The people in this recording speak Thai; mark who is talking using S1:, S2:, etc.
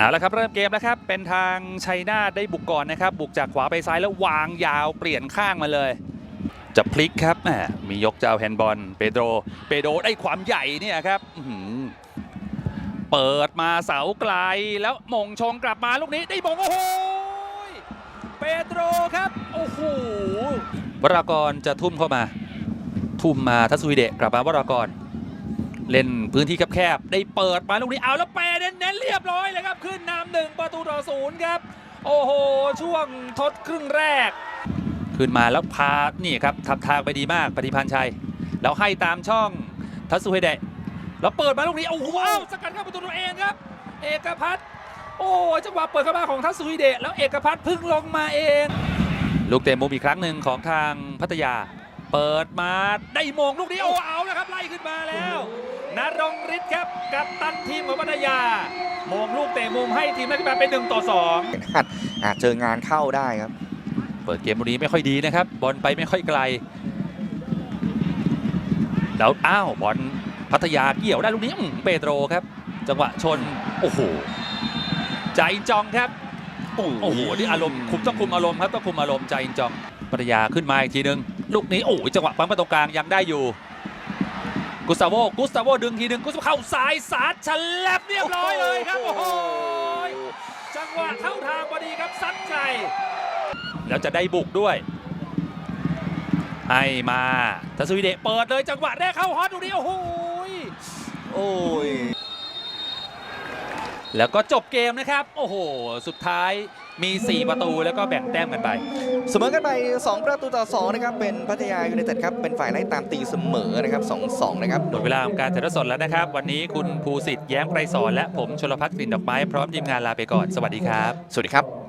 S1: เอาละครับเริ่มเกมแล้วครับ เป็นทางชัยนาทได้บุกก่อนนะครับ บุกจากขวาไปซ้ายแล้ววางยาวเปลี่ยนข้างมาเลย จะพลิกครับมียกจะเอาแฮนด์บอลเปโดรเปโดรได้ความใหญ่เนี่ยครับเปิดมาเสาไกลแล้วมงชงกลับมาลูกนี้ได้มงโอ้โหเปโดรครับโอ้โหวรากรจะทุ่มเข้ามา ทุ่มมาทัศวิเดะกลับมาวรากร เล่นพื้นที่แคบๆได้เปิดมาลูกนี้เอาแล้วเปเน้นๆเรียบร้อยเลยครับ ขึ้นนำหนึ่งประตูต่อศูนย์ครับ โอ้โห ช่วงทดครึ่งแรก ขึ้นมาแล้วพานี่ครับทับทางไปดีมากปฏิพันธ์ชัย แล้วให้ตามช่องทัศสุเฮเดะแล้วเปิดมาลูกนี้โอ้โหอ้าสกัดเข้าประตูตัวเองครับ เอกพัฒน์โอ้ยจังหวะเปิดเข้ามาของทัศสุเฮเดะแล้วเอกพัฒน์พึ่งลงมาเอง ลูกเตะมุมอีกครั้งหนึ่งของทางพัทยา เปิดมาได้มงลูกนี้โอ้เอาแล้วครับไล่ขึ้นมาแล้วนรงฤทธิ์ครับกับตันทีมของพัทยามงลูกเตะมุมให้ทีมได้ขึ้นมาเป็นหนึ่งต่อสอง
S2: อาจอาจเจองานเข้าได้ครับ
S1: เปิดเกมบุรีไม่ค่อยดีนะครับ บอลไปไม่ค่อยไกล แล้วอ้าวบอลพัทยาเกี่ยวได้ลูกนี้อื้อเปโตรครับ จังหวะชนโอ้โหใจจองครับโอ้โหนี่อารมณ์คุมต้องคุมอารมณ์ครับต้องคุมอารมณ์ใจจองพัทยาขึ้นมาอีกทีนึง ลูกนี้โอ้ยจังหวะปั๊มประตูกลางยังได้อยู่ กุสตาโวกุสตาโวดึงทีนึงกุสตาโวเข้าซ้ายสาดฉลับเรียบร้อยเลยครับโอ้โหจังหวะเข้าทางพอดีครับซัดไกลแล้วจะได้บุกด้วย ให้มาทัศวิเดเปิดเลยจังหวะแรกเข้าฮอตดูดิโอ้โห
S2: โอ้ย
S1: แล้วก็จบเกมนะครับ โอ้โห สุดท้ายมี 4 ประตูแล้วก็แบ่งแต้มกันไป
S2: เสมอกันไป 2 ประตูต่อ 2 นะครับ เป็นพัทยายูไนเต็ดครับ เป็นฝ่ายไล่ตามตีเสมอนะครับ 2-2 นะครับ
S1: หมดเวลาของการถ่ายทอดสดแล้วนะครับ วันนี้คุณภูสิทธิ์แย้มไกรสอนและผมชลพัฒน์กลิ่นดอกไม้พร้อมทีมงานลาไปก่อน สวัสดีครับ
S2: สวัสดีครับ